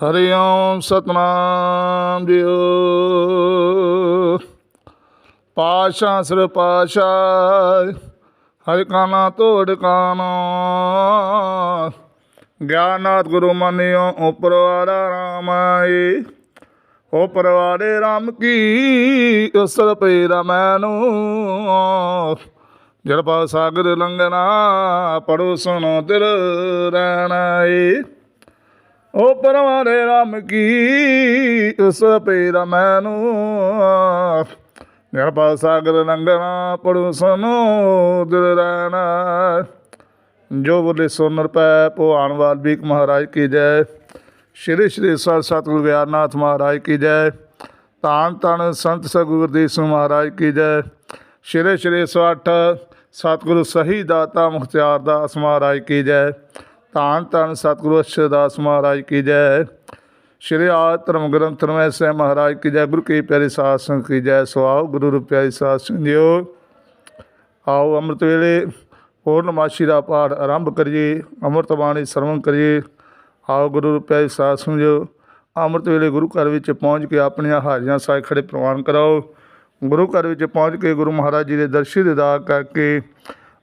ਹਰੀ ਓਮ ਸਤਨਾਮ ਜੀਓ। ਪਾਸ਼ਾ ਸਰ ਪਾਸ਼ਾ ਹਰਿ ਕਾਨਾ ਤੋੜ ਕਾਨਾ ਗਿਆਨਾਤ ਗੁਰੂ ਮੰਨਿਓ, ਉਪਰਵਾੜਾ ਰਾਮਾਈ ਓ ਪਰਵਾੜੇ RAM ਕੀ ਉਸਰ ਪਈ ਰਮੈਨੂੰ ਜਲ ਪਾ ਸਾਗਰ ਲੰਗਣਾ ਪੜੋ ਸੁਣੋ ਦਿਲ ਰਹਿਣਾ ਏ ਓ ਪਰਵਾੜੇ ਰਾਮ ਕੀ ਉਸ ਪੇਰਾ ਮੈਨੂੰ ਨਿਰਭਾ ਸਾਗਰ ਲੰਘਣਾ ਪੜੋ ਸੁਣੋ ਦਿਲ ਰਹਿਣਾ। ਜੋ ਬੋਲੇ ਸੋ ਨਰਪੈ ਭਗਵਾਨ ਵਾਲਮੀਕ ਮਹਾਰਾਜ ਕੀ ਜੈ। ਸ਼੍ਰੀ ਸ਼੍ਰੀ ਸਰ ਸਤਿਗੁਰੂ ਗਿਆਰਨਾਥ ਮਹਾਰਾਜ ਕੀ ਜੈ। ਧੰਨ ਧੰਨ ਸੰਤ ਸਤਿਗੁਰੂ ਗੁਰਦੀਪ ਸਿੰਘ ਮਹਾਰਾਜ ਕੀ ਜੈ। ਸ਼੍ਰੀ ਸ਼੍ਰੀ ਸਵਾਠ ਸਤਿਗੁਰੂ ਸਹੀ ਦਾਤਾ ਮੁਖਤਿਆਰ ਦਾਸ ਮਹਾਰਾਜ ਕੀ ਜੈ। ਧੰਨ ਧੰਨ ਸਤਿਗੁਰੂ ਅਰਸ਼ਦਾਸ ਮਹਾਰਾਜ ਕੀ ਜੈ। ਸ਼੍ਰੀ ਆਦ ਧਰਮ ਗ੍ਰੰਥ ਰਮੈ ਸਹਿ ਮਹਾਰਾਜ ਕੀ ਜੈ। ਗੁਰੂ ਕੀ ਪਿਆਰੀ ਸਾਧ ਸੰਗਤ ਕੀ ਜੈ। ਸਵਾਉ ਗੁਰੂ ਰੂਪ ਪਿਆਰੀ ਸਾਧ ਸੰਗਤ ਆਓ ਅੰਮ੍ਰਿਤ ਵੇਲੇ ਪੂਰਨਮਾਸ਼ੀ ਦਾ ਪਾਠ ਆਰੰਭ ਕਰੀਏ। ਅੰਮ੍ਰਿਤ ਬਾਣੀ ਸਰਵਣ ਕਰੀਏ। ਆਓ ਗੁਰੂ ਰੂਪਿਆ ਸਾਧ ਸਮਝੋ ਅੰਮ੍ਰਿਤ ਵੇਲੇ ਗੁਰੂ ਘਰ ਵਿੱਚ ਪਹੁੰਚ ਕੇ ਆਪਣੀਆਂ ਹਾਜ਼ਰੀਆਂ ਸਾਹਿਬ ਖੜੇ ਪ੍ਰਵਾਨ ਕਰਾਓ। ਗੁਰੂ ਘਰ ਵਿੱਚ ਪਹੁੰਚ ਕੇ ਗੁਰੂ ਮਹਾਰਾਜ ਜੀ ਦੇ ਦਰਸ਼ਨ ਦਿਦਾਰ ਕਰਕੇ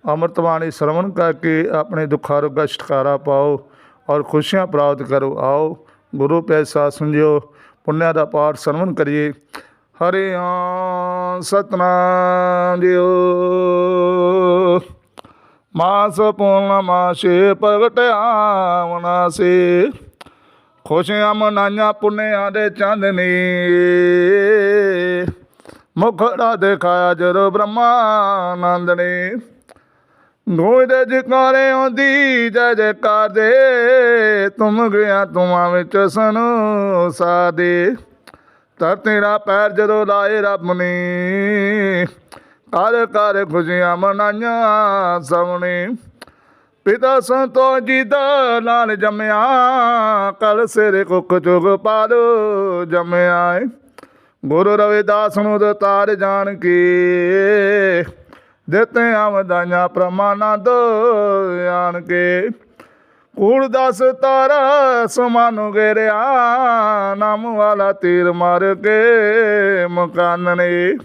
ਅੰਮ੍ਰਿਤ ਬਾਣੀ ਸਰਵਣ ਕਰਕੇ ਆਪਣੇ ਦੁੱਖਾਂ ਰੋਗਾਂ ਛੁਟਕਾਰਾ ਪਾਓ ਔਰ ਖੁਸ਼ੀਆਂ ਪ੍ਰਾਪਤ ਕਰੋ। ਆਓ, ਗੁਰੂ ਪੈਸਾ ਸਾਧ ਸਮਝੋ ਪੁੰਨਿਆ ਦਾ ਪਾਠ ਸਰਵਣ ਕਰੀਏ। ਹਰਿ ਆਂ ਸਤਨਾਮ ਜੀਓ। ਮਾਸ ਪੂਰਨਮਾਸ਼ੇ ਪ੍ਰਗਟਿਆ ਮਨਾਸੇ ਖੁਸ਼ੀਆਂ ਮਨਾਈਆਂ ਪੁੰਨਿਆਂ ਦੇ ਚਾਂਦਨੀ ਮੁਖੜਾ ਦਿਖਾਇਆ ਜਦੋਂ ਬ੍ਰਹਮਾਨੰਦ ਨੇ। ਗੋਇ ਦੇ ਜਕਾਰੇ ਆਉਂਦੀ, ਜੈ ਜੈਕਾਰ ਦੇ। ਤੁਮ ਗਿਆ ਤੁਮਾਂ ਵਿੱਚ ਸਨੋ ਸਾਦੇ। ਤਰ ਤੇਰਾ ਪੈਰ ਜਦੋਂ ਲਾਏ ਰੱਬ ਨੇ ਕਰ ਕਰ ਖੁਸ਼ੀਆਂ ਮਨਾਈਆਂ ਸਭਨੇ ਪਿਤਾ ਸੰਤੋ ਜੀ ਦਾ ਲਾਲ ਜੰਮਿਆ, ਕਲ ਸਿਰ ਕੁੱਖ ਚੁਗ ਪਾਲੋ ਜੰਮਿਆ ਏ। ਗੁਰੂ ਰਵਿਦਾਸ ਨੂੰ ਦਤਾਰ ਜਾਣ ਕੇ ਦਿੱਤੇ ਆਮਦਾਈਆਂ ਪ੍ਰਮਾਨਾਂ ਦੋ ਆਣ ਕੇ। ਕੂੜ ਦਸ ਤਾਰਾ ਸਮਾਨੁ ਗੇਰਿਆ, ਨਾਮ ਵਾਲਾ ਤੀਰ ਮਾਰ ਕੇ ਮਕਾਨ ਨੇ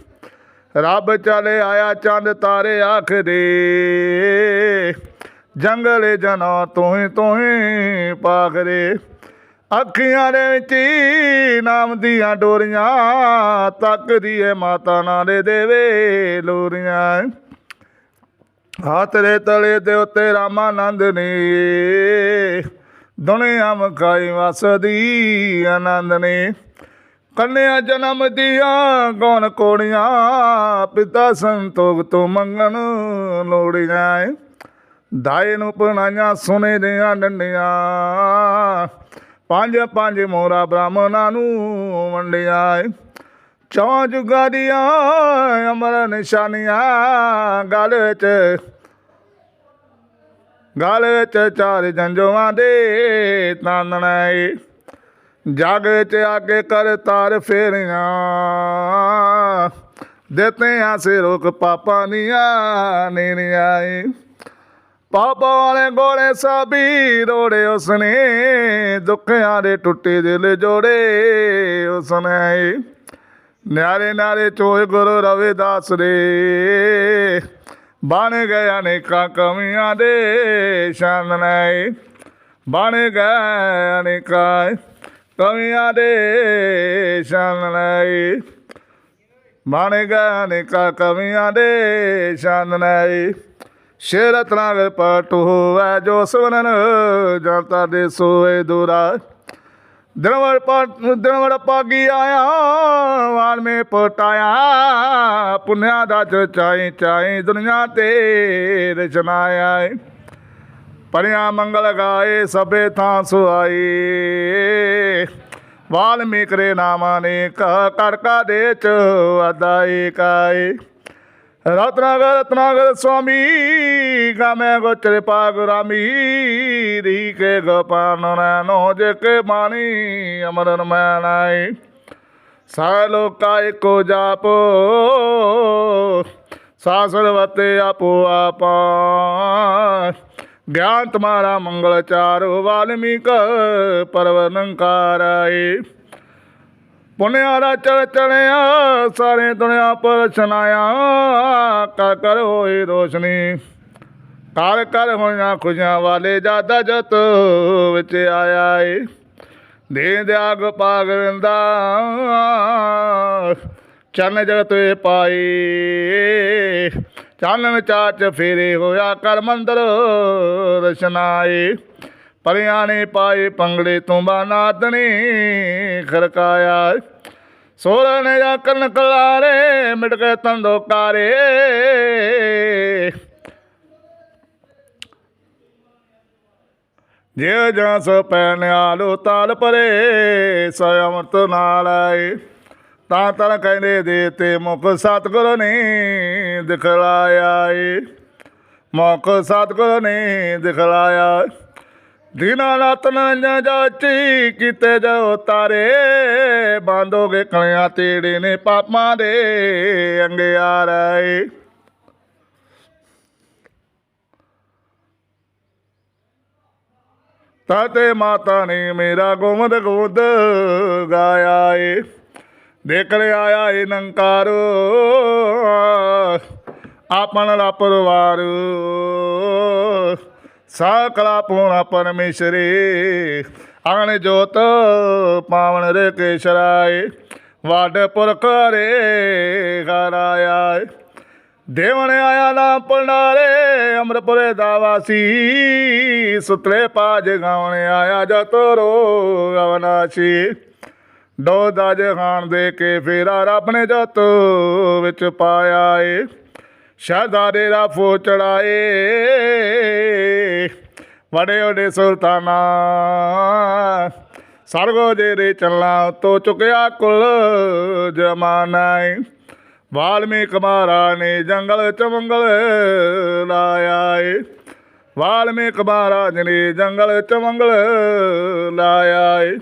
ਰੱਬ ਚਲੇ ਆਇਆ ਚੰਦ ਤਾਰੇ ਆਖਦੇ, ਜੰਗਲੇ ਜਨਾ ਤੋਹੀਂ ਤੋਹੀਂ ਪਾਖਰੇ ਅੱਖੀਆਂ ਦੇ ਵਿੱਚ ਨਾਮ ਦੀਆਂ ਡੋਰੀਆਂ ਤੱਕਦੀ ਏ ਮਾਤਾ ਨਾਲੇ ਦੇਵੇ ਲੋਰੀਆਂ। ਹੱਥ ਦੇ ਤਲੇ ਦੇ ਉੱਤੇ ਰਾਮਾਨੰਦ ਨੇ ਦੁਨੀਆ ਮਖਾਈ ਵਸਦੀ ਆਨੰਦ ਨੇ ਕੰਨਿਆ ਜਨਮ ਦੀਆਂ ਗੌਣ ਕੋੜੀਆਂ ਪਿਤਾ ਸੰਤੋਖ ਤੋਂ ਮੰਗਣ ਲੋੜੀਆਂ ਏ। ਦਾਏ ਨੂੰ ਪਣਾਈਆਂ ਸੋਨੇ ਦੀਆਂ ਡੰਡੀਆਂ ਪੰਜ ਪੰਜ ਮੋਰਾ ਬ੍ਰਾਹਮਣਾਂ ਨੂੰ ਵੰਡਿਆ ਏ। ਚੌਂ ਜੁਗਾਂ ਦੀਆਂ ਅਮਰ ਨਿਸ਼ਾਨੀਆਂ, ਗਲ ਵਿੱਚ ਗਲ ਵਿੱਚ ਚਾਰ ਜੰਜੋਆਂ ਦੇ ਤਾਨਣੇ ਜਗ ਵਿੱਚ ਆਗੇ ਕਰ ਤਾਰ ਫੇਰੀਆਂ ਦਿੱਤੇ ਆ ਸੇ ਰੋਕ ਪਾਪਾਂ ਦੀਆਂ ਨੀਨੀਆਂ ਏ ਪਾਪਾ ਵਾਲੇ ਗੋਲੇ ਸਾਬੀ ਰੋੜੇ ਉਸਨੇ, ਦੁੱਖਾਂ ਦੇ ਟੁੱਟੇ ਦਿਲ ਜੋੜੇ ਉਸਨੇ ਏ। ਨਿਆਰੇ ਨਾਰੇ ਚੋਏ ਗੁਰੂ ਰਵਿਦਾਸ ਦੇ। ਬਣ ਗਿਆ ਅਨੇਕਾਂ ਕਮੀਆਂ ਦੇ ਸ਼ਾਨਣੇ ਬਣ ਗਏ ਅਨੇਕਾਂ ਕਮੀਆਂ ਦੇ ਸ਼ਾਨਣੇ ਬਣ ਗਏ ਅਨੇਕਾਂ ਕਮੀਆਂ ਦੇ ਸ਼ਾਨਣੇ ਸ਼ੇਰਤ ਤਨਾਗਰ ਪਟੂ ਹੋਵੇ ਜੋ ਸਵਰਨ ਜਨਤਾ ਦੇ ਸੋਏ ਦੂਰਾ। ਦਿਨਵਰ ਦਿਨਵਰ ਪਾਗੀ ਆਇਆ ਵਾਲ ਮੇ ਪਟਾਇਆ, ਪੁੰਨਿਆ ਦਾ ਚਾਈ ਚਾਈ ਦੁਨੀਆ ਤੇ ਰਚਨਾਇਆ ਏ ਪਰਿਆ ਮੰਗਲ ਗਾਏ, ਸਭੇ ਥਾਂ ਸੁਆਈ। ਵਾਲਮੀਕ ਰੇ ਨਾਮਾ ਨੇ ਕਹ ਕੜਕਾ ਦੇ ਚ ਅਦਾਈ ਕਾਏ ਰਤਨਾਗਰ ਰਤਨਾਗਰ ਸੁਆਮੀ, ਗਾਮੇ ਗੋਚਰੇ ਪਾਗੁਰਾਮੀ ਰੀ ਕੇ ਗੋਪਾਨ ਨੋ ਜੇ ਕੇ ਬਾਣੀ, ਅਮਰਨ ਮੈਨਾਈ ਸਾਰੇ ਲੋਕਾ ਇੱਕੋ ਜਾਪੋ ਸਾਸਰਵਤੇ ਆਪੋ ਆਪਾ। ਗਿਆਨ ਤੁਮਾਰਾ ਮੰਗਲ ਚਾਰੋ, ਵਾਲਮੀਕ ਪਰਵਨੰਕਾਰਾਏ ਪੁਨਿਆਰਾ ਚੜ ਚੜਿਆ, ਸਾਰੇ ਦੁਨੀਆ ਪਰ ਛਨਾਇਆ ਕਰ ਕਰ ਹੋਈ ਰੋਸ਼ਨੀ, ਕਰ ਕਰ ਹੋਈਆਂ ਖੁਸ਼ੀਆਂ ਵਾਲੇ ਜਾਦਾ ਜਤ ਵਿੱਚ ਆਇਆ ਏ। ਦੇ ਦਿਆਗ ਪਾਗਵਿੰਦਾ ਚੰਨ ਜਗਤ ਵੇ ਪਾਈ। ਚਾਨਣ ਚਾਚ ਫੇਰੇ ਹੋਇਆ ਕਰ ਮੰਦਰ ਰਚਨਾਏ ਪਰਿਆਂ ਨੇ ਪਾਏ ਪੰਗੜੇ ਤੋਂ ਬਾਨਾਦਨੇ ਖੜਕਾਇਆ। ਸੋਰਨ ਨੇ ਜਾ ਕੰਨ ਕਲਾਰੇ ਮਿਟ ਕੇ ਤੰਦੋਕਾਰੇ ਜੇ ਜਾਂ ਸੋ ਪੈਣਿਆਲੋ ਤਾਲ ਪਰੇ, ਸੋ ਅਮਰਤ ਨਾਲ ਆਏ। ਤਾਂ ਤਰ ਕਹਿੰਦੇ ਦੇ ਤੇ ਮੁਖ ਸਤਿਗੁਰ ਨੇ ਦਿਖਲਾਇਆ ਏ। ਮੁਖ ਸਤਿਗੁਰ ਨੇ ਦਿਖਲਾਇਆ ਦੀਨਾ ਨਾਤ ਨੰਜਾ ਜਾਚੀ, ਕੀਤੇ ਜੋ ਤਾਰੇ ਬਾਂਦੋਗੇ ਕਲਿਆਂ ਤੇੜੇ ਨੇ ਪਾਪਾਂ ਦੇ ਅੰਗਿਆਰੇ ਤਾਤੇ ਮਾਤਾ ਨੇ ਮੇਰਾ ਗੋਮਦ ਗੋਦ ਗਾਇਆ ਏ। ਦੇਖ ਲਿਆ ਆਇਆ ਏ ਨੰਕਾਰ, ਆਪਣ ਦਾ ਪਰਿਵਾਰ। ਸਾਕਲਾ ਪੂਣਾ ਪਰਮੇਸ਼ਰੇ, ਆਣ ਜੋਤ ਪਾਵਨ ਰੇ ਕੇਸ਼ਰਾਏ, ਵਾਡ ਪੁਰਖ ਰੇ ਘਰਾਇਆ ਏ ਦੇਵਨ ਆਇਆ ਨਾ ਪੰਡਾਰੇ ਅਮਰਪੁਰੇ ਦਾ ਵਾਸੀ, ਸੁਤਰੇ ਪਾਜ ਗਾਉਣ ਆਇਆ ਜਤਰੋ ਅਵਨਾਸ਼ੀ। ਦੋ ਦਾ ਜਹਾਨ ਦੇ ਕੇ ਫੇਰਾ ਰੱਬ ਨੇ ਜਤ ਵਿੱਚ ਪਾਇਆ ਏ ਸ਼ਹਜ਼ਾਦੇ ਦਾ ਫੋ ਚੜਾਏ। ਵੜੇ ਵਡੇ ਸੁਲਤਾਨਾ। ਸਰਗੋ ਜੇ ਦੇ ਚੱਲਾਂ ਤੋ ਚੁਕਿਆ ਕੁਲ ਜਮਾਨਾ ਏ ਵਾਲਮੀਕ ਮਹਾਰਾਜ ਨੇ ਜੰਗਲ ਚ ਮੰਗਲ ਲਾਇਆ ਏ ਵਾਲਮੀਕ ਮਹਾਰਾਜ ਨੇ ਜੰਗਲ ਚ ਮੰਗਲ ਲਾਇਆ ਏ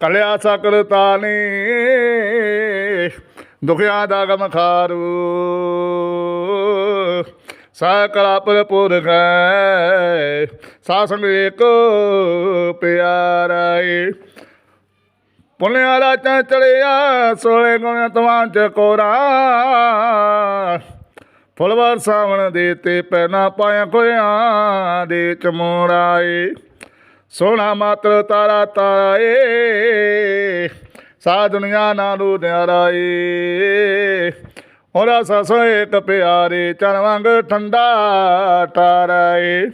ਕਲਿਆ ਸਕਰਤਾ ਨੇ ਦੁਖਿਆ ਦਾ ਗਮ ਸਕਲਾ ਪੁਰਖ ਸਾਸੰਗ ਏਕ ਪਿਆਰਾ ਏ ਪੁੰਨਿਆ ਰਾਜਾਂ ਚੜਿਆ ਸੋਲੇ ਗੁਣ ਤਵਾਂ ਚ ਕੋਰਾ। ਫੁਲਵਾਰ ਸਾਵਣ ਦੇ ਤੇ ਪੈਨਾ ਪਾਇਆ ਖੋਇਆਂ ਦੇ ਚਮੋੜਾਏ ਸੋਹਣਾ ਮਾਤਰ ਤਾਰਾ ਤਾਰਾ ਏ। ਸਾ ਦੁਨੀਆ ਨਾਲੂ ਨਿਆਰਾ ਏ। ਉਹਦਾ ਸਸੋ ਇੱਕ ਪਿਆਰੇ ਚਨ ਵਾਂਗ ਠੰਡਾ ਟਾਰਾ ਏ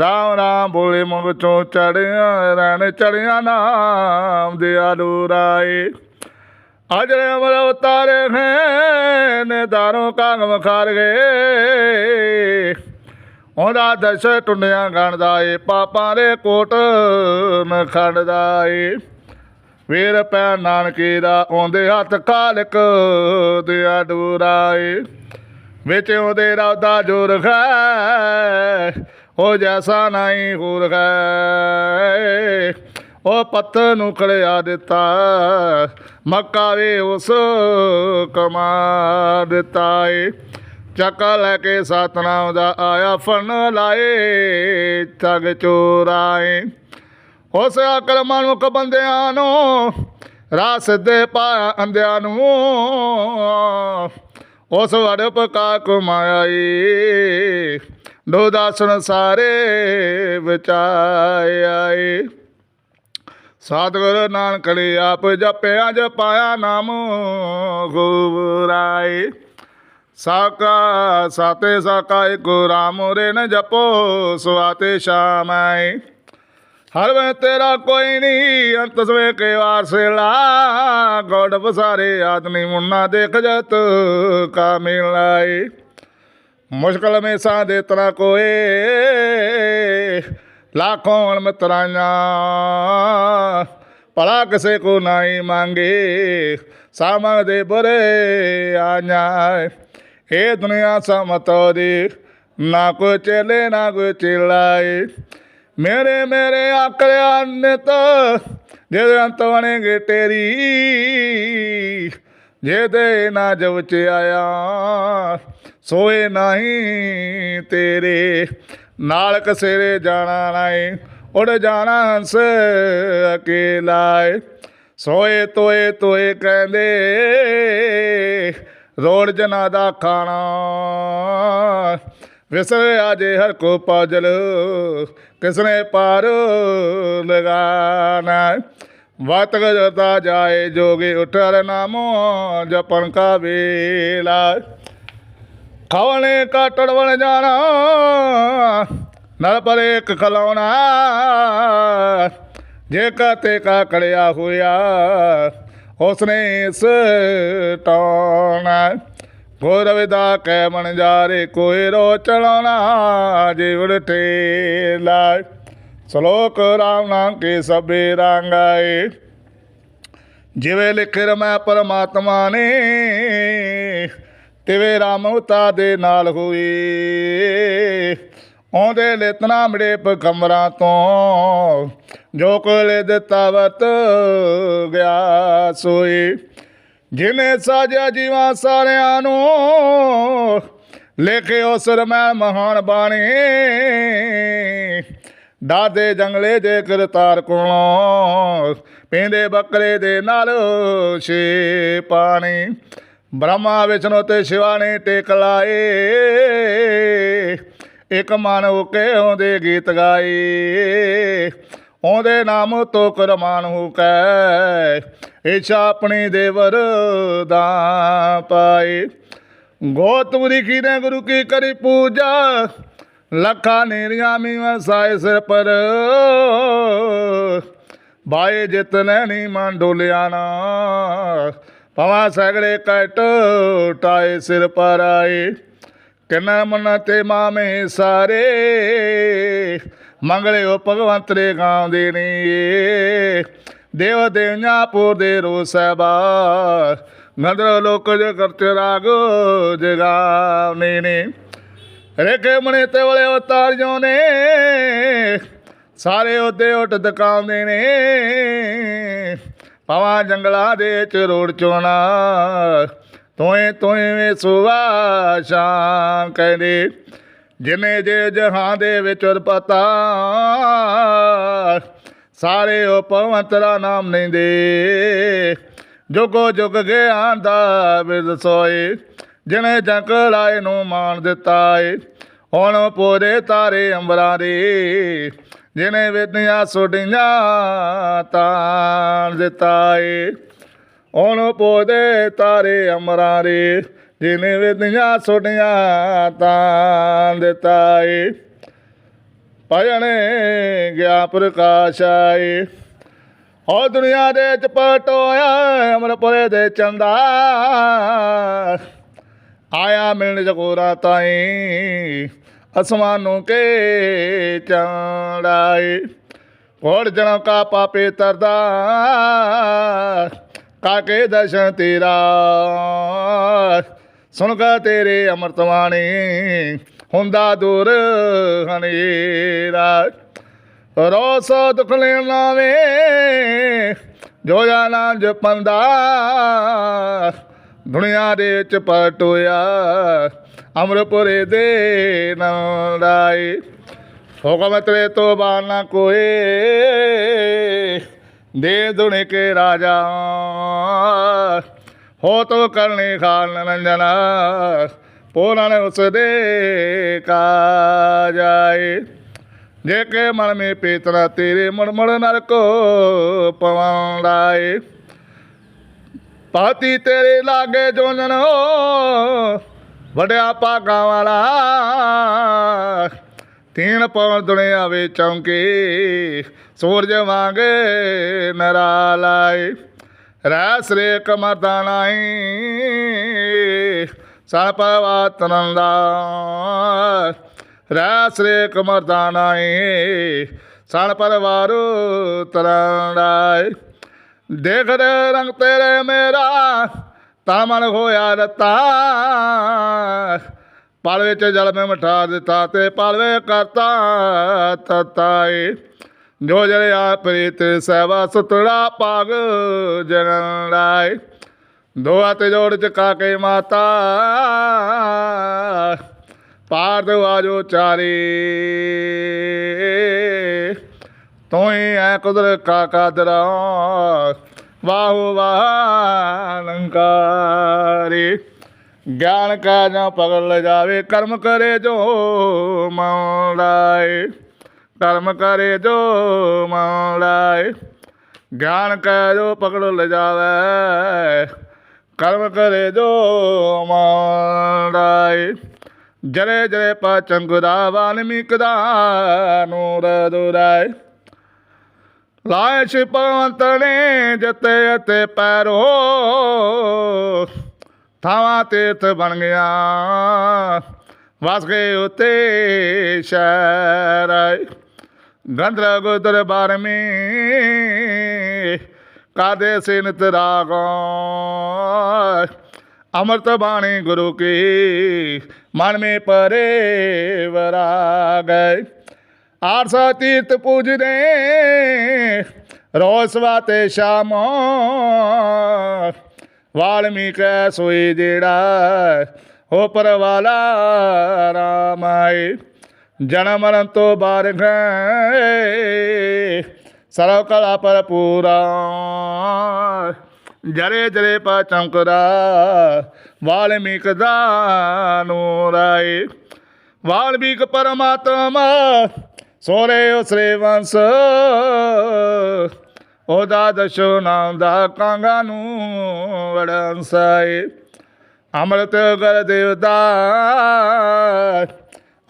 ਰਾਮ ਰਾਮ ਬੋਲੇ ਮੁਖ ਚੋਂ ਚੜਿਆ ਰਹਿਣ ਚੜਿਆ ਨਾਮ ਦੇ ਆਲੂ ਰਾਏ। ਅਜਰੇ ਅਮਰ ਉਤਾਰੇ ਹੈ ਨੇ ਦਾਰੋਂ ਕਾਂਗ ਮਖਾਰ ਗਏ। ਉਹਦਾ ਦਸ਼ ਟੁੰਡਿਆਂ ਗਣਦਾ ਏ, ਪਾਪਾਂ ਦੇ ਕੋਟ ਨ ਖੜਦਾ ਏ। ਵੀਰ ਪੈ ਨਾਨਕੇ ਦਾ ਆਉਂਦੇ ਹੱਥ ਕਾਲਕ ਦਿਆ ਡੂਰਾਏ। ਵਿੱਚ ਉਹਦੇ ਰੌਦਾ ਜੋਰ ਹੈ ਉਹ ਜੈਸਾ ਨਹੀਂ ਹੋਰ ਹੈ ਉਹ ਪੱਥਰ ਨੂੰ ਖੜਿਆ ਦਿੱਤਾ, ਮੱਕਾ ਵੇ ਉਸ ਕਮਾ ਦਿੱਤਾ ਏ ਚੱਕਾ ਲੈ ਕੇ ਸਤਨਾਮ ਦਾ ਆਇਆ ਫਨ ਲਾਏ ਠਗ ਚੋਰਾਏ। ਉਸ ਅਕਲ ਮਨੁੱਖ ਬੰਦਿਆਂ ਨੂੰ ਰਾਹ ਸਿੱਧੇ ਪਾਇਆ ਅੰਧਿਆਂ ਨੂੰ। ਉਸ ਵੜ ਪਕਾ ਕਮਾਇਆ ਏ ਦੋ ਦਾਸਨ ਸਾਰੇ ਵਿਚਾਇਆ ਏ ਸਤਿਗੁਰ ਨਾਨਕ ਨੇ ਆਪ ਜਪਿਆ, ਜਪਾਇਆ ਨਾਮ ਗੁਰਾਏ ਸਾਕਾ ਸਾਤੇ ਸਾਕਾ ਏਕ ਰਾਮ ਰੇ ਨ ਜਪੋ ਸਵਾਤੇ ਸ਼ਾਮੈ ਹਰ ਵੇ ਤੇਰਾ ਕੋਈ ਨਹੀਂ ਅੰਤ ਸਵੇ ਕੇ ਵਾਰਸਲਾ ਗੋਡ ਬਸਾਰੇ ਆਦਮੀ ਮੁੰਨਾ ਦੇਖ ਜਤ ਕਾ ਮਿਲਾਏ ਮੁਸ਼ਕਲ ਮੇ ਸਾਂ ਦੇ ਤਰਾ ਕੋਏ। ਲਾਖੋਂ ਮਿਤਰਾਂਆਂ ਭਲਾ ਕਿਸੇ ਕੋ ਨਹੀਂ ਮੰਗੇ। ਸਾਮਾ ਦੇ ਬਰੇ ਆ냐 ਇਹ ਦੁਨੀਆ ਸਮਤੋ ਦੀ ਨਾ ਕੋ ਚਲੇ, ਨਾ ਕੋ ਚਿਲਾਏ ਮੇਰੇ ਮੇਰੇ ਆਕੜਿਆ ਨਿਤ ਜਿਹਦੇ ਅੰਤ ਬਣੇਗੇ ਤੇਰੀ। ਜਿਹਦੇ ਨਾ ਜਬ ਚ ਆਇਆ, ਸੋਏ ਨਹੀਂ ਤੇਰੇ। ਨਾਲ ਕਸੇਰੇ ਜਾਣਾ ਨਹੀਂ ਉੜ ਜਾਣਾ ਹੰਸ ਅਕੇਲਾ ਸੋਏ ਤੋਏ ਤੋਏ ਕਹਿੰਦੇ, ਰੋੜ ਜਨਾ ਦਾ ਖਾਣਾ। ਵਿਸਰ ਆਜੇ ਹਰ ਕੋ ਪਾਜਲ, ਕਿਸਨੇ ਪਾਰ ਲਗਾਨਾ? ਵਤ ਗਜਤਾ ਜਾਏ, ਜੋਗੇ ਉਠਰ ਨਾਮੋ, ਜਪਨ ਕਾ ਵੇਲਾ। ਖਾਵਣੇ ਕਾਟੜ ਵਣ ਜਾਣਾ, ਨਲ ਪਰ ਇੱਕ ਖਲਾਉਣਾ ਜੇ ਕਤੇ ਕਾ ਕੜਿਆ ਹੋਇਆ, ਉਸਨੇ ਇਸ ਟਾਉਣਾ। ਗੋ ਰਵਿਦਾ ਕੈ ਮਨ ਜਾਰੇ, ਕੋਈ ਰੋ ਚਲਾਉਣਾ ਜੇ ਉੜਤੇ ਸ਼ਲੋਕ ਰਾਮ ਨਾਮ ਕੇ ਸਭੇ ਰੰਗਾਏ ਜਿਵੇਂ ਲਿਖ ਰਮੈ ਪਰਮਾਤਮਾ ਨੇ, ਤਿਵੇਂ ਰਾਮਉਤਾ ਦੇ ਨਾਲ ਹੋਈ ਆਉਂਦੇ ਲੇਤਨਾ ਮੜੇ ਪਕਮਰਾਂ ਤੋਂ, ਜੋ ਕੋਲੇ ਦਿੱਤਾ ਵਤ ਗਿਆ ਸੋਈ ਜਿਨੇ ਸਾਜਿਆ ਜੀਵਾਂ ਸਾਰਿਆਂ ਨੂੰ ਲੇਖੇ ਉਸ ਰਮੈ ਮਹਾਨ ਬਾਣੀ। ਦਾਦੇ ਜੰਗਲੇ ਦੇ ਕਰਤਾਰ ਕੋਲੋਂ, ਪੀਂਦੇ ਬੱਕਰੇ ਦੇ ਨਾਲ ਛੇ ਪਾਣੀ। ਬ੍ਰਹਮਾ, ਵਿਸ਼ਨੂੰ ਤੇ ਸ਼ਿਵਾ ਨੇ ਟੇਕ ਲਾਏ। ਇੱਕ ਮਨ ਹੋ ਕੇ ਗੀਤ ਗਾਏ। ਉਹਦੇ ਨਾਮ ਤੋ ਕਰਮਾਨ ਹੋ ਕੈ ਇੱਛਾ ਆਪਣੀ ਦੇਵਰ ਦਾ ਪਾਏ। ਗੋਤਮੁਰੀ ਕੀ ਨੇ ਗੁਰੂ ਕੀ ਕਰੀ ਪੂਜਾ, ਲੱਖਾਂ ਨੇਰੀਆਂ ਮੀ ਵਸਾਏ ਸਿਰ ਪਰ। ਬਾਏ ਜਿਤਨੇ ਨੀ ਮਨ ਡੋਲਿਆ ਨਾ ਪਵਾ ਸਗੜੇ ਕਟ ਟਾਏ ਸਿਰ ਪਰ ਆਏ। ਕਿੰਨਾ ਮਨ ਤੇ ਮਾਮੇ ਸਾਰੇ ਮੰਗਲੇ ਉਹ ਭਗਵੰਤ ਰੇ ਗਾਉਂਦੇ ਨੇ। ਦੇਵ ਦੇਵਿਆਂ ਪੂਰ ਦੇ ਰੋ ਸਹਿਬਾ ਨਦਰ ਲੋਕ ਜੇ ਕਰਤੇ ਰਾਗ ਜਗਾਵਨੇ ਨੇ। ਰੇਖੇ ਮਣੇ ਤੇ ਵਾਲੇ ਅਵਤਾਰਿਓ ਨੇ, ਸਾਰੇ ਉਹਦੇ ਉੱਟ ਦਕਾਉਂਦੇ ਨੇ। ਪਵਾ ਜੰਗਲਾਂ ਦੇ ਚ ਰੋੜ ਚੋਣਾ ਤੋਏ ਤੋਏ ਵੇ ਸੁਵਾਸ਼ਾਂ ਕਹਿੰਦੇ। ਜਿਨੇ ਜੇ ਜਹਾਂ ਦੇ ਵਿੱਚ ਪਤਾ ਸਾਰੇ ਉਹ ਪਵੰਤਰਾ ਨਾਮ ਲੈਂਦੇ ਜੁਗੋ ਜੁਗ ਗਿਆਨ ਦਾ ਬਿਰਦ ਸੋਏ, ਜਿਨੇ ਜੰਕ ਲਾਏ ਨੂੰ ਮਾਣ ਦਿੱਤਾ ਏ ਹੁਣ ਪੋਰੇ ਤਾਰੇ ਅੰਬਰਾਂ ਦੇ। ਜਿਨੇ ਵਿਦਿਆ ਸੋਡੀਆਂ ਤਾਂ ਦਿੱਤਾ ਏ ਹੁਣ ਪੋਦੇ ਤਾਰੇ ਅਮਰਾਂ ਦੇ। ਜਿਨੇ ਵਿਦਿਆ ਸੋਡੀਆਂ ਤਾਂ ਦਿੱਤਾ ਏ ਭਜਣੇ ਗਿਆ ਪ੍ਰਕਾਸ਼ ਆਏ। ਹੋ ਦੁਨੀਆ ਦੇ ਚ ਅਮਰਪੁਰੇ ਦੇ ਚੰਦਾ। ਆਇਆ ਮਿਲਣ ਜਗੋਰਾ ਤਾਈ, ਅਸਮਾਨੋਂ ਕੇ ਚੰੜਾਏ। ਕੋੜ ਜਨਮ ਕਾ ਪਾਪੇ ਤਰਦਾ ਕਾਕੇ ਦਰਸ਼ਨ ਤੇਰਾ। ਸੁਣ ਗਾ ਤੇਰੇ ਅੰਮ੍ਰਿਤ ਬਾਣੀ ਹੁੰਦਾ ਦੂਰ ਹਨੇਰਾ। ਰੋਸ ਦੁਖ ਲੈਣ ਲਾਵੇ, ਜੋ ਜਾਣਾ ਜਪੰਦਾ ਦੁਨੀਆ ਦੇ ਵਿੱਚ ਪਟੋਇਆ ਅਮਰਪੁਰੇ ਦੇ ਨੰਦਾਈ ਹੁਕਮ ਤੇਰੇ ਤੋਂ ਬਾਣ ਕੋਏ, ਦੇ ਦੁਨੇ ਕੇ ਰਾਜਾ। ਹੋ ਤੋ ਕਰਨੀ ਖਾਲ ਨੰਜਨਾ, ਪੂਰਨ ਉਸ ਦੇ ਕਾ ਜਾਏ ਜੇ ਕੇ ਮਨ ਮੇ ਪੇਤਰਾ ਤੇਰੇ ਮੜ ਮੜ ਨਰਕੋ ਪਵਾਉਂਦਾਏ ਪਾਤੀ ਤੇਰੇ ਲਾਗੇ ਜੋਨਨ ਵਡਿਆ ਭਾਗਾਂ ਵਾਲਾ। ਤੀਨ ਪਵਨ ਦੁਨੀਆ ਵੇ ਚੌਂਕੇ, ਸੂਰਜ ਵਾਂਗੇ ਨਰਾ ਲਾਏ ਰੈਸ ਰੇ ਕਮਰਦਾਨਾਈ ਸਣ ਪਵਾਤਨੰਦਾ ਰੈਸ ਰੇ ਕਮਰਦਾਨਾਈ ਸਣ ਪਰਵਾਰ ਤਰੰਦਾਏ ਦੇਖ ਰੇ ਰੰਗ ਤੇਰੇ ਮੇਰਾ, ਤਾਂ ਹੋਇਆ ਰਤਾ। ਪਲ ਵਿੱਚ ਜਲ ਮੈਂ ਮਠਾ ਦਿੱਤਾ ਤੇ ਪਲਵੇ ਕਰਤਾ ਤਤਾਏ ਜੋ ਜਲਿਆ ਪ੍ਰੀਤ ਸਹਿਵਾ ਸੁਤੜਾ ਪਾਗ ਜਨਨ ਲਾਏ। ਦੋਆ ਤੇ ਜੋੜ ਚਕਾ ਕੇ ਮਾਤਾ, ਪਾਰ ਦੋ ਆਜੋ ਚਾਰੇ। ਤੋਏ ਐ ਕੁਦਰ ਕਾ ਕਾਦਰਾ, ਵਾਹੋ ਵਾਹ ਲੰਕਾਰੇ ਗਿਆਨ ਕਾ ਜਾਂ ਪਗਲ ਜਾਵੇ, ਕਰਮ ਕਰੇ ਜੋ ਮੌਲਾਏ ਕਰਮ ਕਰੇ ਜੋ ਮੌਲਾਏ ਗਿਆਨ ਕਾ ਜੋ ਪਕੜ ਲੈ ਜਾਵੇ ਕਰਮ ਕਰੇ ਜੋ ਮੌਲਾਏ ਜਰੇ ਜਰੇ ਪਾ ਚੰਗੁਰਾ ਵਾਲਮੀਕ ਦਾ ਨੂਰ ਦੁਰਾਏ ਲਾਇ ਛਿਪਵੰਤ ਨੇ ਜਤੇ ਅਤੇ ਪੈਰੋ। ਥਾਵਾਂ ਤੀਰਥ ਬਣ ਗਿਆ। ਵਸ ਗਏ ਉਤੇ ਸ਼ਹਿਰ ਆਏ ਗੰਧਰ ਗੁਦਰ ਬਾਰਮੀ ਕਾਦੇ ਸਿਨਤ ਰਾਗੋ ਅਮਰਤ ਬਾਣੀ ਗੁਰੂ ਕੀ ਮਨ ਮੇ ਪਰੇ ਵਰਾਗ ਆਰਸਾ ਤੀਰਥ ਪੂਜਦੇ ਰੋਜ਼ ਸਵਾਤੇ ਸ਼ਾਮ, ਵਾਲਮੀਕ ਸੋਈ ਜਿਹੜਾ ਹੋ ਪਰਵਾਲਾ ਰਾਮਾਏ ਜਨਮ ਮਰਨ ਤੋਂ ਬਾਰ ਗਏ। ਸਰਵ ਕਲਾ ਪਰ ਪੂਰਾ। ਜਰੇ ਜਰੇ ਪਾ ਚਮਕਦਾ, ਵਾਲਮੀਕ ਦਾ ਨੂਰਾਏ ਵਾਲਮੀਕ ਪਰਮਾਤਮਾ ਸੋਰੇ ਉਸਰੇ ਵੰਸ। ਉਹਦਾ ਦਸ਼ੋ ਨਾਮ ਦਾ ਕਾਂਗਾ ਨੂੰ ਵੜਨਸਾਏ ਅੰਮ੍ਰਿਤ ਗਰ ਦੇਵਤਾ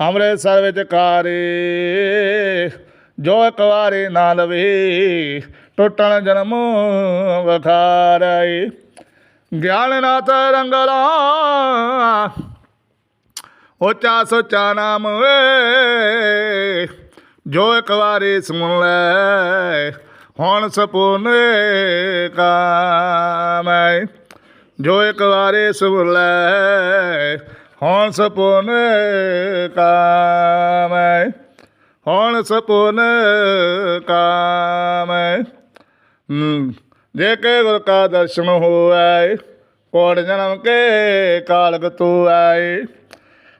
ਅੰਮ੍ਰਿਤਸਰ ਵਿੱਚ ਕਾਰੇ, ਜੋ ਇੱਕ ਵਾਰੀ ਨਾ ਲਵੇ, ਟੁੱਟਣ ਜਨਮ ਵਖਾਰਾਏ ਗਿਆਨ ਨਾਥ ਰੰਗਲਾ, ਉੱਚਾ ਸੋਚਾ ਨਾਮ ਵੇ, ਜੋ ਇੱਕ ਵਾਰੀ ਸੁਣ ਲੈ, ਹੁਣ ਸੁਪਨੇ ਕਾਮੈ ਜੋ ਇੱਕ ਵਾਰੀ ਸੁਣ ਲੈ ਹੁਣ ਸਪੂਨ ਕਾਮੈ ਹੁਣ ਸਪੂਨ ਕਾਮੈ। ਹਮ, ਜੇ ਕੇ ਗੁਰ ਕਾ ਦਰਸ਼ਨ ਹੋਐ ਕੋੜ ਜਨਮ ਕੇ ਕਾਲਕ ਤੂ ਆਏ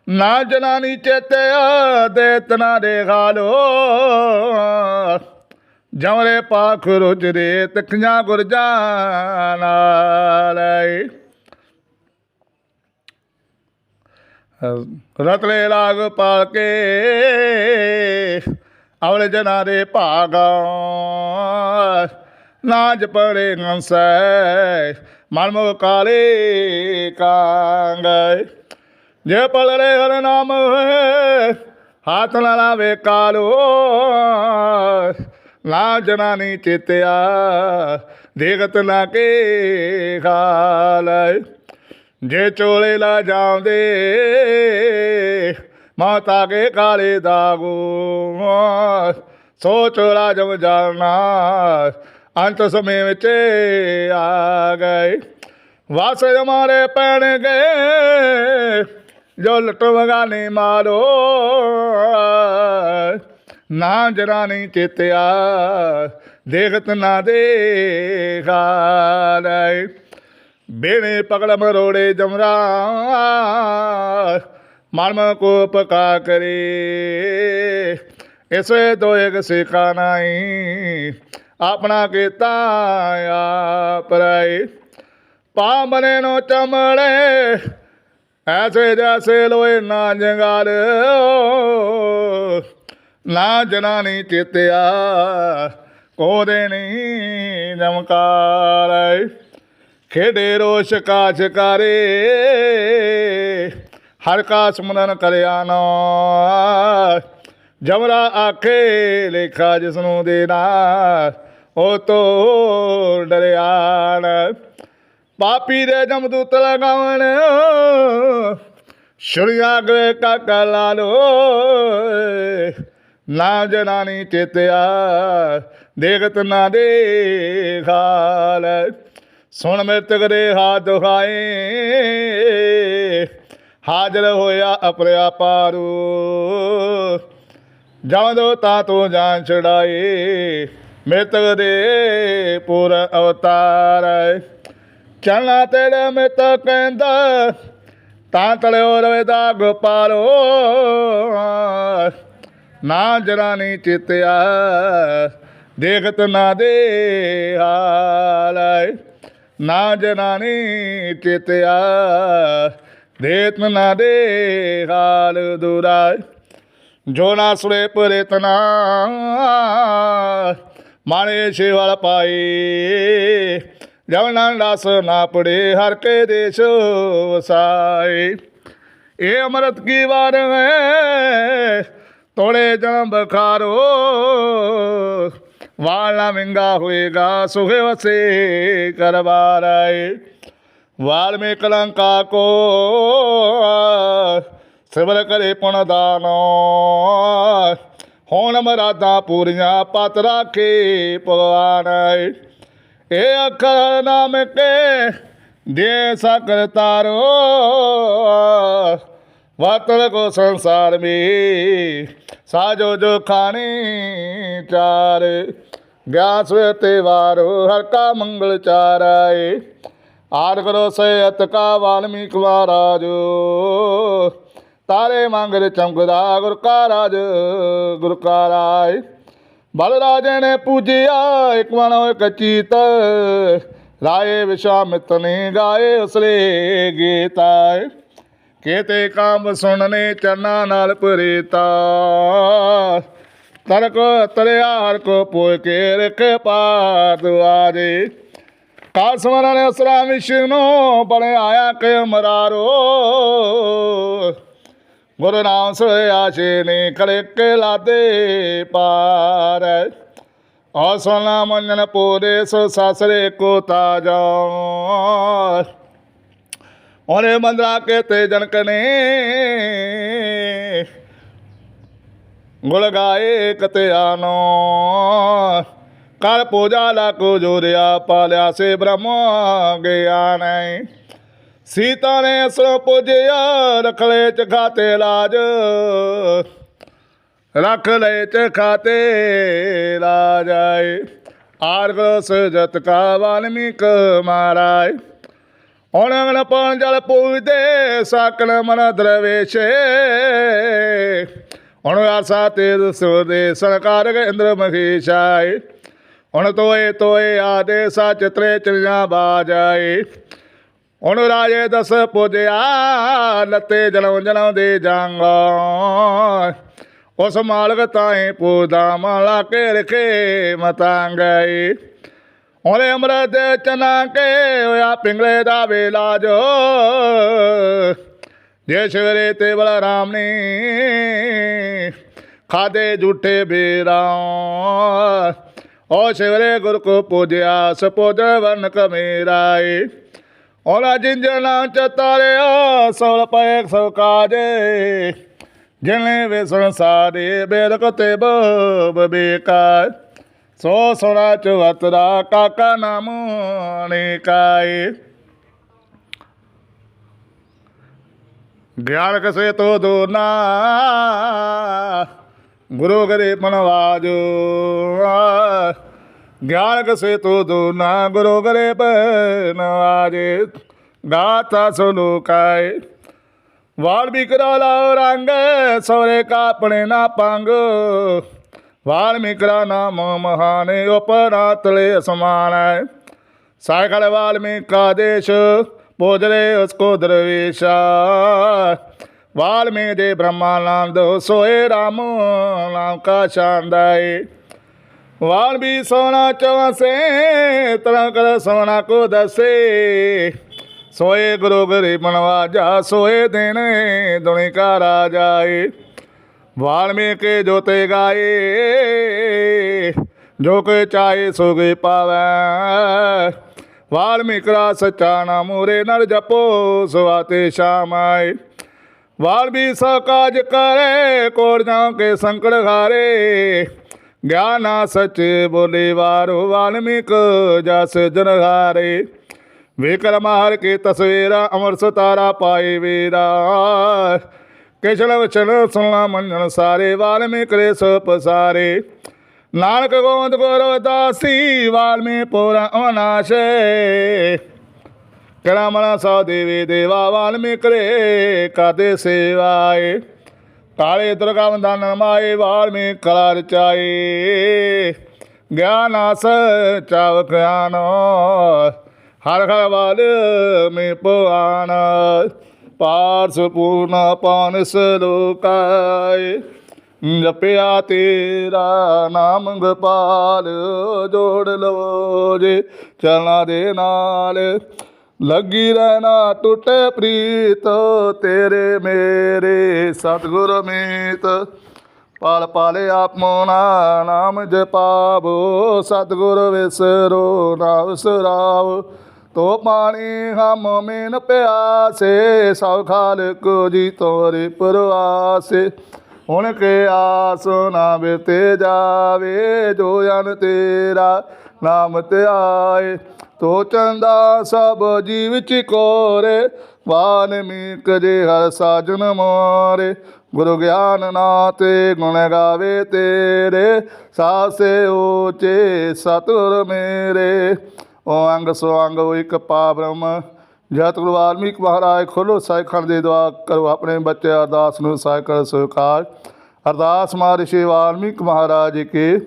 ਨਾ ਜਨਾਨੀ ਚੇਤੇ ਦੇ ਤਨਾ ਦੇ ਖਾਲੋ ਜਮਰੇ ਪਾਖ ਰੁਜਰੇ ਤਖੀਆਂ ਗੁਰ ਜਾਨਾਲੇ ਰਤਲੇ ਲਾਗ ਪਾਲ ਕੇ ਅਵਲ ਜਨਾ ਦੇ ਭਾਗਾ ਨਾਜ ਪੜੇ ਹੰਸੈ, ਮਨ ਮੁਖ ਕਾਲੇ ਕਾਂਗੈ। ਜੇ ਪਲਰੇ ਹਰ ਨਾਮ ਹੈ ਹੱਥ ਨਾ ਲਾਵੇ ਕਾਲੋ। ਨਾ ਜਨਾਨੀ ਚੇਤਿਆ ਦੇਖਤ ਨਾ ਕੇ ਖਾਲੈ ਜੇ ਚੋਲੇ ਲਾ ਜਾਂਦੇ, ਮਾਤਾ ਕੇ ਕਾਲੇ ਦਾਗੋ ਸੋ ਚੋਲਾ ਜਮ ਜਾਣਾ, ਅੰਤ ਸਮੇਂ ਵਿੱਚ ਆ ਗਏ। ਵਾਸ ਹਮਾਰੇ ਪੈਣ ਗਏ, ਜੋ ਲਟ ਵਗਾਨੇ ਮਾਰੋ। ਨਾ ਜਰਾ ਨਹੀਂ ਚੇਤਿਆ, ਦੇਖਤ ਨਾ ਦੇ ਖਾਲੇ ਬੇਨੇ ਪਕੜ ਮਰੋੜੇ ਜਮਰਾ। ਮਰਮ ਕੋ ਪਕਾ ਕਰੇ। ਇਸੇ ਦੋ ਇੱਕ ਸਿਕਾ ਨਹੀਂ ਆਪਣਾ ਕੀਤਾ ਆਪ ਰਾਏ। ਪਾਮਨੇ ਨੋ ਚਮੜੇ। ਐਸੇ ਜੈਸੇ ਲੋਏ ਨਾ ਜੰਗਾਲ। ਨਾ ਜਨਾਨੀ ਚਿਤਿਆ। ਕੋਦੇ ਨਹੀਂ ਜਮਕਾਰ ਖੇਡੇ ਰੋਸ਼ ਕਾਛ ਕਰੇ। ਹਰ ਕਾ ਸੁਮਰਨ ਕਰਿਆ ਨਾ। ਜਮਰਾ ਆਖੇ, ਲੇਖਾ ਜਿਸ ਨੂੰ ਦੇਣਾ, ਉਹ ਤੋ ਡਰਿਆ ਨਾ। ਪਾਪੀ ਦੇ ਜਮਦੂਤ ਲਗਾਵਣ ਸ਼ੁਰਿਆ ਗਏ ਕਾਕਾ ਲਾਲੋ ਨਾ ਜਨਾਨੀ ਚੇਤਿਆ ਦੇਖਤ ਨਾ ਦੇ ਖਾਲ ਸੁਣ ਮਿਰਤਕ ਦੇ ਹਾਥ ਦੁਖਾਏ। ਹਾਜ਼ਰ ਹੋਇਆ ਅਪਰਿਆ ਪਾਰੂ ਜਦੋਂ ਤਾ ਤੂੰ ਜਾਨ ਛੜਾਏ ਮਿਰਤਕ ਦੇ ਪੂਰ ਅਵਤਾਰ ਚਲਣਾ ਤੇਰੇ ਮਿਤ ਕਹਿੰਦਾ, ਤਾਂ ਤਲਿਓ ਰਵੇ ਦਾ ਗੋਪਾਲੋ। ਨਾ ਜਰਾ ਜਰਾਨੀ ਚਿਤਿਆ, ਦੇਖਤ ਨਾ ਦੇ ਹਾਲੈ ਨਾ ਜਨਾਨੀ ਚੇਤਿਆ ਦੇਤ ਨਾ ਦੇ ਹਾਲ ਦੁਰਾਇ ਜੋ ਨਾ ਸੁਰੇ ਪਰੇ ਤਨਾ, ਮਾਣੇ ਸ਼ੇਵਲ ਪਾਈ ਜਵਨਾਂ ਰਸ ਨਾ ਪੜੇ, ਹਰ ਕੇ ਦੇਸ਼ ਵਸਾਏ। ਇਹ ਅਮਰਤ ਕੀ ਵਾਰ ਹੈ? ਤੋੜੇ ਜਨਮ ਬਖਾਰੋ। ਵਾਲਾ ਵਿੰਗਾ ਹੋਏਗਾ ਸੁਖੇ ਵਸੇ ਕਰਵਾਰ ਆਏ ਵਾਲਮੀ ਕਲੰਕਾ ਕੋ, ਸਿਵਲ ਕਰੇ ਪੁਣ ਦਾਨੋ। ਹੁਣ ਮਰਾਦਾ ਪੂਰੀਆਂ ਪਤ ਰਾਖੇ ਭਗਵਾਨ ਇਹ ਅੱਖਰ ਨਾਮ ਕੇ ਦੇ ਸਕਰ ਤਾਰੋ। ਵਾਤਲ ਕੋ ਸੰਸਾਰ ਮੇ ਸਾਜੋ ਜੋ ਖਾਣੀ ਚਾਰ। ਗਿਆਸ ਤੇ ਵਾਰੋ, ਹਰ ਕਾ ਮੰਗਲ ਚਾਰਾਏ। ਆਰ ਕਰੋ ਸਯਤ ਕਾ ਵਾਲਮੀਕ ਮਹਾਰਾਜੋ ਤਾਰੇ ਮੰਗਰ ਚਮਕਦਾ ਗੁਰ ਕਾ ਰਾਜ, ਗੁਰ ਕਾ ਰਾਏ। ਬਲ ਰਾਜੇ ਨੇ ਪੂਜਿਆ, ਇਕ ਮਨ ਇੱਕ ਚੀਤ। ਰਾਏ ਵਿਸ਼ਾਮਿਤ ਨੇ ਗਾਏ ਉਸਲੇ ਗੀਤਾ ਕੇਤੇ ਕਾਮ ਸੁਣਨੇ ਚਰਨਾ ਨਾਲ ਪਰੇਤਾ ਤਰਕ ਤਰਿਆ ਹਰ ਕੋ ਪੋਇ ਕੇ ਰਖੇ ਪਾਰ ਦੁਆਰੇ ਕਾਲ ਸਮਰਨ ਅਸਰਾ ਵਿਸ਼ਨੂੰ ਬਣੇ ਆਇਆ ਕੇ ਮਰਾਰੋ। ਗੁਰੂ ਨਾਮ ਸੋਏ ਆਸ਼ੇ ਨੇ ਕਲੇ ਕੇ ਲਾਦੇ ਪਾਰ। ਆ ਸੋਨਾ ਮੰਨਨ ਪੂਰੇ ਸੋ ਸਾਸਰੇ ਕੋ ਤਾਜਾ। ਉਹਨੇ ਮੰਦਰਾ ਕੇ ਤੇ ਜਨਕ ਨੇ ਗੁਲ ਗਾਏ ਕਤਿਆਨੋ। ਕਰ ਪੂਜਾ ਲਾ ਕੋ ਜੋਰਿਆ ਪਾਲਿਆ ਸੇ ਬ੍ਰਹਮ ਗਿਆਨ ਸੀਤਾ ਨੇ ਅਸਰ ਪੂਜਿਆ ਰਖਲੇ ਚ ਖਾਤੇ ਲਾਜ ਰੱਖ ਲੈ ਚ ਖਾਤੇ ਲਾਜ ਆਏ। ਆਰ ਗ੍ਰਸ ਜਤ ਕਾ ਵਾਲਮੀਕ ਮਹਾਰਾਜ। ਔਣੰਗਣ ਪਾਣ ਜਲ ਪੂਜਦੇ, ਸਾਕਣ ਮਨ ਦਰਵੇਸ਼ੇ। ਹੁਣ ਆਸਾ ਤੇ ਸੁਦੇ ਸਰਕਾਰ ਇੰਦਰ ਮਖੀਸ਼ਾਏ ਹੁਣ ਤੋਏ ਤੋਏ ਆਦੇ ਸਾ ਰਾਜੇ ਦਸ ਪੁਜਿਆ, ਲੱਤੇ ਜਨਮ ਜਨਮ ਦੇ ਜਾਂਗਾ। ਉਸ ਮਾਲਕ ਤਾਏ ਪੂਦਾ ਮਾਲਾ ਕੇ ਰਖੇ ਮਤਾਂਗਾਈ। ਉਹਨੇ ਅਮਰਤ ਚਨਾ ਕੇ ਹੋਇਆ ਪਿੰਗਲੇ ਦਾ ਵੇਲਾ ਜੋ। ਜੇ ਸਵੇਰੇ ਤੇ ਬਲਾ ਰਾਮ ਨੇ ਖਾਦੇ ਝੂਠੇ ਬੇਰਾ। ਓ ਸਿਵਰੇ ਗੁਰ ਕੋ ਪੂਜਿਆ, ਸਪੋਜ ਵਨ ਕਮੇਰਾਏ। ਔਲਾ ਜਿੰਜਨਾ ਚਤਾਰਿਆ ਸੋਲ ਪਏ ਸੋ ਕਾਜੇ। ਜਿਨੇ ਵੇ ਸੰਸਾਰੇ ਬੇਰਕ ਤੇ ਬਬ ਸੋ ਸੋਣਾ ਚਵਤਰਾ ਕਾਕਾ ਨਾਮ ਅਨੇਕਾਏ। ਗਿਆਨ ਕਸੇ ਤੋ ਦੋਨਾ ਗੁਰੂ ਗਰੇ ਮਨਵਾਜੋ ਗਿਆਨ ਕਸੇ ਤੋ ਦੋਨਾ ਗੁਰੂ ਗਰੇ ਬਨਵਾਜੇ ਗਾਤਾ ਸੁਲੋਕਾਏ ਵਾਲਮੀਕ ਰਾਲਾ ਰੰਗ ਸੋਰੇ ਕਾਪਣੇ ਨਾ ਪੰਗ। ਵਾਲਮੀਕ ਰਾ ਨਾਮ ਮਹਾਨ ਉਪਰਾ ਤਲੇ ਅਸਮਾਨ ਹੈ। ਸਾਇਕਲ ਵਾਲਮੀਕ ਕਾ ਦੇਸ਼ ਪੋਜਲੇ ਉਸਕੋ ਦਰਵੇਸ਼ਾ। ਵਾਲਮੀਕ ਦੇ ਬ੍ਰਹਮਾਨੰਦ ਸੋਏ ਰਾਮ ਨਾਮ ਕਾ ਸ਼ਾਂਦਾਏ ਵਾਲਮੀ ਸੋਨਾ ਚਵਸੇ ਤਰ੍ਹਾਂ ਕਰ ਸੋਨਾ ਕੋ ਦਸੇ। ਸੋਏ ਗੁਰੂ ਗਰੇ ਮਨਵਾਜਾ ਸੋਏ ਦਿਨ ਦੁਨੀ ਕਾ ਰਾਜਾਏ ਵਾਲਮੀਕ ਜੋਤੇ ਗਾਏ, ਜੋ ਕੇ ਚਾਏ ਸੋ ਗੇ ਪਾਵੈ। ਵਾਲਮੀਕਰਾ ਸੱਚਾ ਸਚਾ ਨਾਮ ਮੂਰੇ ਨਰ ਜਪੋ ਸਵਾਤੇ ਸ਼ਾਮਾਏ। ਵਾਲਮੀ ਸਾ ਕਾਜ ਕਰੇ ਕੋੜ ਜਾਉ ਕੇ ਸੰਕਟ ਹਾਰੇ। ਗਿਆਨਾ ਸਚ ਬੋਲੇ ਵਾਰੋ, ਵਾਲਮੀਕ ਜਸ ਜਨ ਹਾਰੇ। ਵਿਕਰਮ ਹਰ ਕੇ ਤਸਵੀਰਾ, ਅਮਰ ਸਤਾਰਾ ਪਾਏ ਵੀਰਾ। ਕਿਛਲ ਵਚਨ ਸੁਣਨਾ ਮੰਨਣ ਸਾਰੇ, ਵਾਲਮੀਕ ਰੇ ਸੋ ਪਸਾਰੇ। ਨਾਨਕ ਗੋਬਿੰਦ ਗੁਰ ਦਾਸੀ ਵਾਲਮੀ ਪੁਰ ਅਨਾਸ਼ੇ। ਕਿਹੜਾ ਮਨਾ ਸਾ ਦੇਵੇ ਦੇਵਾ ਵਾਲਮੀਕ ਰੇ ਕਾਦੇ ਸੇਵਾਏ। ਕਾਲੇ ਦੁਰਗਾ ਵੰਦਨ ਮਾਏ, ਵਾਲਮੀ ਕਲਾ ਰਚਾਏ। ਗਿਆਨ ਆਸ ਚਾਵ ਗਿਆਨ ਹਰ ਹਰ ਵਾਲਮੀ ਪੁਆਨ। ਪਾਰਸ ਪੂਰਨ ਪਾਨ ਸਲੋਕਾਏ ਜਪਿਆ ਤੇਰਾ ਨਾਮ ਗੋਪਾਲ, ਜੋੜ ਲਵੋ ਜੇ ਚਲਣਾ ਦੇ ਨਾਲ। ਲੱਗੀ ਰਹਿਣਾ ਟੁੱਟੇ ਪ੍ਰੀਤ, ਤੇਰੇ ਮੇਰੇ ਸਤਿਗੁਰ ਮੀਤ। ਪਾਲ ਪਾਲੇ ਆਪਣਾ ਨਾਮ ਜਪਾਵੋ, ਸਤਿਗੁਰ ਵਿਸਰੋ, ਨਾ ਵਿਸਰਾਵ। ਤੋ ਪਾਣੀ ਹਮ ਮੇਨ ਪਿਆਸੇ, ਸਭ ਖਾਲਕ ਜੀ ਤੋਰੇ ਪਰਵਾਸੇ। ਹੁਣ ਕੇ ਆਸ ਨਾ ਬਿਤੇ ਜਾਵੇ, ਜੋ ਜਨ ਤੇਰਾ ਨਾਮ ਤੇ ਆਏ। ਤੋ ਚੰਦਾ ਸਭ ਜੀਵ ਚ ਕੋਰੇ ਵਾਲਮੀਕ ਜੇ ਹਰ ਸਾਜਨ ਮਾਰੇ। ਗੁਰੂ ਗਿਆਨ ਨਾਤੇ ਗੁਣ ਗਾਵੇ ਤੇਰੇ, ਸਾਸੇ ਓਚੇ ਸਤੁਰ ਮੇਰੇ। ਓ ਅੰਗ ਸੋ ਅੰਗ ਇੱਕ ਪਾ ਬ੍ਰਹਮ ਜਤ ਗੁਰੂ ਵਾਲਮੀਕ ਮਹਾਰਾਜ ਖੋਲੋ ਸਾਇਖਣ ਦੇ ਦੁਆ ਕਰੋ ਆਪਣੇ ਬੱਚੇ ਅਰਦਾਸ ਨੂੰ ਸਾਇਕਲ ਸਵਕਾਰ। ਅਰਦਾਸ ਮਹਾਰਿਸ਼ੀ ਵਾਲਮੀਕ ਮਹਾਰਾਜ ਕੇ।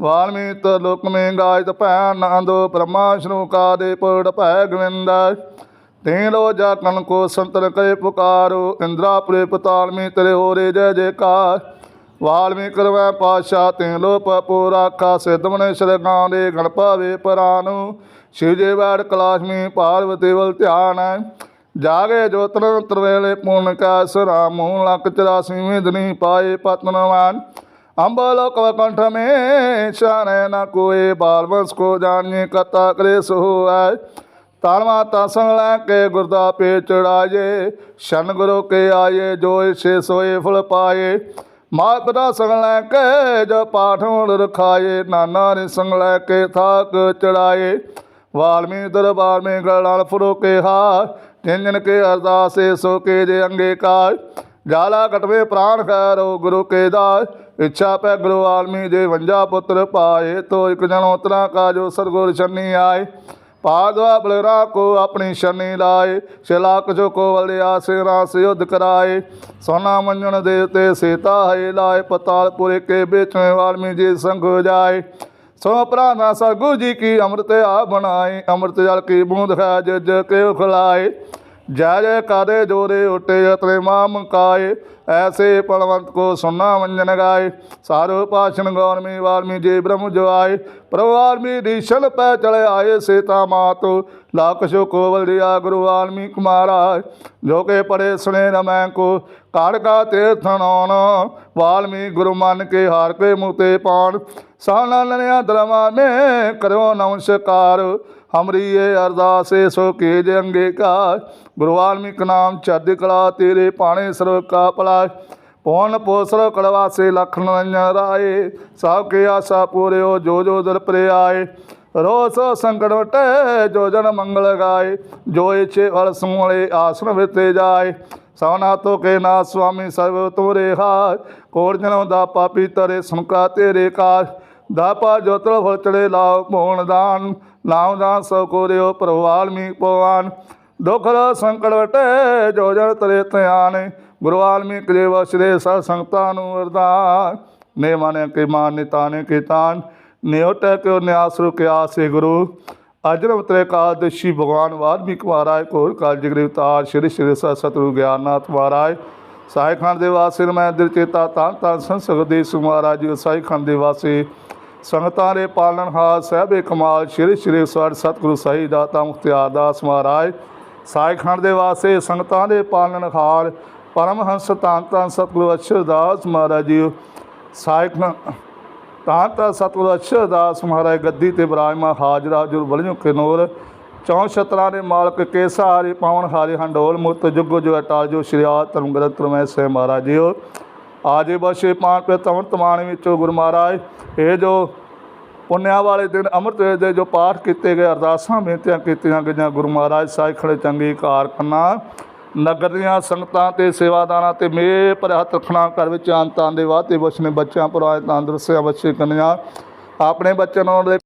ਵਾਲਮੀਕ ਲੋਕ ਮੇ ਗਾਇਤ ਭੈਣ ਆਂਦੋ ਬ੍ਰਹਮਾ ਸ਼ਨੂ ਕਾ ਦੇ ਪੜ ਭੈ ਗਵਿੰਦਾ। ਤੈ ਲੋ ਜਾ ਕਨ ਕੋ ਸੰਤਨ ਕਰੇ ਪੁਕਾਰੋ ਇੰਦਰਾਪੁਰੇ ਪਤਾਲ ਮੇ ਤੇਰੇ ਹੋਰੇ ਜੈ ਜੈਕਾਰ। ਵਾਲਮੀਕ ਕਰਵੈ ਪਾਸ਼ਾ ਤੈ ਲੋ ਪਪੂ ਰਾਖਾ ਸਿਧਮਨੇ ਸ਼ਰਗਾਂ ਦੇ, ਗਣ ਭਾਵੇ ਪਰਾਨੂ। ਸ਼ਿਵ ਜੇ ਵੈੜ ਪਾਰਵਤੀ ਵਲ ਧਿਆਨ ਜਾਗੇ ਜੋਤਨ ਤਰਵੇਲੇ ਪੂਨ ਕਾ ਸਰਾ ਮੂਲ ਲਕ 84 ਵਿਦਨੀ ਪਾਏ ਪਤਨਵਾਨ ਅੰਬਲ ਕਵ ਮੇ ਸ਼ਾਨੇ ਨਾ ਕੋਏ ਬਾਲਵੰਸ ਕੋ ਜਾਣੀਏ ਕਤਾ ਕਰੇ ਸੋ ਆਏ ਤਾਲਵਾ ਤਾ ਸੰਗ ਲੈ ਕੇ ਗੁਰਦਾ ਪੇ ਚੜਾਏ ਸ਼ਨ ਗੁਰੂ ਕੇ ਆਏ ਜੋ ਇਸੇ ਸੋਏ ਫਲ ਪਾਏ ਮਾਤ ਪਿਤਾ ਸੰਗ ਲੈ ਕੇ ਜੋ ਪਾਠ ਹੁਣ ਰਖਾਏ ਨਾਨਾ ਨੇ ਸੰਗ ਲੈ ਕੇ ਥਾਕ ਚੜਾਏ ਵਾਲਮੀ ਦਰਬਾਰ ਮੇ ਗਲਾਲ ਫੁਰੋ ਕੇ ਹਾ ਜਿਨ ਜਿਨ ਕੇ ਅਰਦਾਸੇ ਸੋ ਕੇ ਜੇ ਅੰਗੀਕਾਰ। ਜਾਲਾ ਕਟਵੇ ਪ੍ਰਾਨ ਖੈਰੋ ਗੁਰੂ ਕੇ ਦਾਸ ਇੱਛਾ ਪੈ ਗੁਰੂ ਆਲਮੀ ਜੇ ਵੰਜਾ ਪੁੱਤਰ ਪਾਏ, ਤੋ ਇਕ ਜਨ ਉਤਰਾ ਕਾ ਜੋ ਸਰਗੁਰ ਛੰਨੀ ਆਏ। ਪਾਦਵਾ ਬਲਰਾ ਕੋ ਆਪਣੀ ਸ਼ਨੀ ਲਾਏ, ਸ਼ਲਾਕ ਜੋ ਕੋ ਵਲਿਆ ਸਿਰਾ ਸਿਉਧ ਕਰਾਏ। ਸੋਨਾ ਮੰਜਣ ਦੇ ਤੇ ਸੀਤਾ ਹੈ ਲਾਏ ਪਤਾਲ ਕੇ ਬੇਚਵੇਂ ਵਾਲਮੀ ਜੀ ਸੰਗ ਜਾਏ। ਸੋ ਪ੍ਰਾਨਾ ਸਰਗੁਰੂ ਜੀ ਕੀ ਅੰਮ੍ਰਿਤ ਆ ਬਣਾਏ, ਅੰਮ੍ਰਿਤ ਜਲ ਕੀ ਬੂੰਦ ਹੈ ਜਜ ਕੇ ਖਲਾਏ। ਜੈ ਜੈ ਕਾਦੇ ਜੋਰੇ ਉਟੇ ਅਤਰੇ ਮਾ ਮੁਕਾਏ ਐਸੇ ਪਲਵੰਤ ਕੋ ਸੁਨਾ ਮੰਜਨ ਗਾਏ। ਸਾਰੋ ਪਾਸ਼ਨ ਗੌਰਮੀ ਵਾਲਮੀ ਜੇ ਬ੍ਰਹਮ ਜਵਾਏ ਆਏ ਪ੍ਰਵਾਲਮੀ ਦੀਸ਼ਨ ਪੈ ਚਲੇ ਆਏ ਸੇਤਾ ਮਾਤੋ। ਲਾਖ ਕੋਵਲ ਕੋ ਗੁਰੂ ਵਾਲਮੀ ਕੁਮਾਰਾ, ਜੋ ਕੇ ਪੜੇ ਸੁਨੇ ਰਮੈ ਕੋ ਕਾੜ ਕਾ ਤੀਰਥ ਨੌਨ ਵਾਲਮੀ ਗੁਰੂ ਮਨ ਕੇ ਹਾਰ ਕੇ ਮੁਤੇ ਪਾਣ ਸਾਨਾ ਨਨਿਆ ਦਰਮਾ ਨੇ ਕਰੋ ਨਮਸਕਾਰ ਹਮਰੀ ਇਹ ਅਰਦਾਸੇ ਸੋ ਕੇ ਜੇ ਅੰਗੀਕਾਰ। ਗੁਰੂ ਵਾਲਮੀਕ ਨਾਮ ਚੜ੍ਹਦੀ ਕਲਾ, ਤੇਰੇ ਪਾਣੇ ਸਰਵ ਕਾ ਭਲਾ ਪੌਣ ਪੋਸਰ ਕੜਵਾਸੇ ਲਖ ਨਰੰਜਨ ਰਾਏ। ਸਭ ਕੇ ਆਸਾ ਪੂਰਿਓ, ਜੋ ਜੋ ਦਰ ਪ੍ਰੇ ਰੋਸ ਸੰਕਟ ਵਟੇ, ਜੋ ਜਨ ਮੰਗਲ ਗਾਏ। ਜੋ ਇਛੇ ਫਲ ਸੁਮਲੇ ਆਸਨ ਵਿਤੇ ਜਾਏ। ਸਵਨਾ ਤੋ ਕੇ ਨਾ ਸੁਆਮੀ ਸਰਵ ਤੋਰੇ ਹਾਰ ਕੋੜ ਜਨਮ ਦਾ ਪਾਪੀ ਤਰੇ ਸੁਨਕਾ ਤੇਰੇ ਕਾਸ਼ ਦਾਪਾ ਜੋਤਰ ਫਲ ਚੜੇ ਲਾਉ ਮੋਹਣ ਦਾਨ। ਲਾਉ ਦਾਨ ਸੋ ਕੋਰਿਓ ਪ੍ਰਵਾਲ ਮੀ ਪਵਾਨ ਦੁਖ ਰ ਸੰਕਟ ਵਟੇ ਜੋ ਜਨ ਤਰੇ ਧਿਆਨ। ਗੁਰੂ ਵਾਲਮੀਕ ਜੀ ਵਸਰੇ ਸਤ ਸੰਗਤਾਂ ਨੂੰ ਵਰਦਾਨ। ਨੇ ਮਾਨੇ ਕੇ ਮਾਨ ਨਿਤਾਨੇ ਕੇ ਤਾਨ। ਨਿਉਟ ਕੇ ਨਿਆਸਰੂ ਕੇ ਆਸੇ ਗੁਰੂ। ਅਜਰਮ ਤਰੇ ਕਾਦਸ਼ੀ ਭਗਵਾਨ ਵਾਲਮੀਕ ਮਹਾਰਾਜ ਕੋਲ ਕਾਲ ਜਿਗਰੀ ਉਤਾਰ ਸ਼੍ਰੀ ਸ਼੍ਰੀ ਸਤਿਗੁਰੂ ਗਿਆਨਨਾਥ ਮਹਾਰਾਜ। ਸਾਈ ਖਾਨ ਦੇ ਵਾਸੀ ਮੈਂ ਦਿਲ ਚੇਤਾ ਤਾਂ ਤਾਂ ਸੰਸਗਦੇ ਸੁਮਹਾਰਾਜ ਜੀ ਸਾਈ ਖਾਨ ਦੇ ਵਾਸੀ। ਸੰਗਤਾਂ ਦੇ ਪਾਲਣਹਾਰ ਸਹਿਬੇ ਕਮਾਲ, ਸ਼੍ਰੀ ਸ਼੍ਰੀ ਸਵਾਰ ਸਤਿਗੁਰੂ ਸਾਈ ਦਾਤਾ ਮੁਖਤਿਆਰ ਦਾਸ ਮਹਾਰਾਜ। ਸਾਈ ਖਾਨ ਦੇ ਵਾਸੇ, ਸੰਗਤਾਂ ਦੇ ਪਾਲਣਹਾਰ ਪਰਮਹੰਸ ਤਾਂ ਤਾਂ ਸਤਿਗੁਰੂ ਅਸ਼ਰਦਾਸ ਮਹਾਰਾਜ ਜੀ। ਸਾਈ ਖਾਨ ਤਾਂ ਤਾਂ ਸਤਿਗੁਰੂ ਅਸ਼ਰਦਾਸ ਮਹਾਰਾਜ ਗੱਦੀ ਤੇ ਬਿਰਾਜਮਾਨ ਹਾਜ਼ਰਾ ਜੁਰ ਬਲਿਓ ਕਿਨੋਰ। ਚੌਂ ਛਤਰਾਂ ਦੇ ਮਾਲਕ ਕੇਸਾ ਸਾਰੇ ਪਾਵਨ ਹਾਰੇ ਹੰਡੋਲ ਮੁਕਤ, ਜੁਗ ਜੋ ਅਟਾਲ ਜੋ ਸ਼੍ਰੀ ਆਦ ਧਰਮ ਗ੍ਰੰਥ ਮੈਂ ਸੇ ਮਹਾਰਾਜ ਜੀਓ ਆਜੇ ਬਸੇ ਪਾਣ ਪੇ ਤਮਨ ਤਮਾਨ ਵਿੱਚੋਂ ਗੁਰੂ ਮਹਾਰਾਜ, ਇਹ ਜੋ ਪੁੰਨਿਆ ਵਾਲੇ ਦਿਨ ਅੰਮ੍ਰਿਤ ਵੇਲੇ ਦੇ ਜੋ ਪਾਠ ਕੀਤੇ ਗਏ, ਅਰਦਾਸਾਂ ਬੇਨਤੀਆਂ ਕੀਤੀਆਂ ਗਈਆਂ, ਗੁਰੂ ਮਹਾਰਾਜ ਸਾਹਿਬ ਖੜੇ ਚੰਗੀ ਕਾਰ ਕਰਨਾ ਨਗਰ ਦੀਆਂ ਸੰਗਤਾਂ ਤੇ ਸੇਵਾਦਾਰਾਂ ਤੇ ਮੇ ਪਰ ਹੱਥ ਰੱਖਣਾ, ਘਰ ਵਿੱਚ ਅੰਤਾਂ ਦੇ ਵਾਤੇ ਬਸਨੇ ਬੱਚਿਆਂ ਪਰਾਏ ਤੰਦਰੁਸਤਿਆਂ ਬੱਚੇ ਕੰਨਿਆ, ਆਪਣੇ ਬੱਚਿਆਂ ਨੂੰ ਉਹਨਾਂ ਦੇ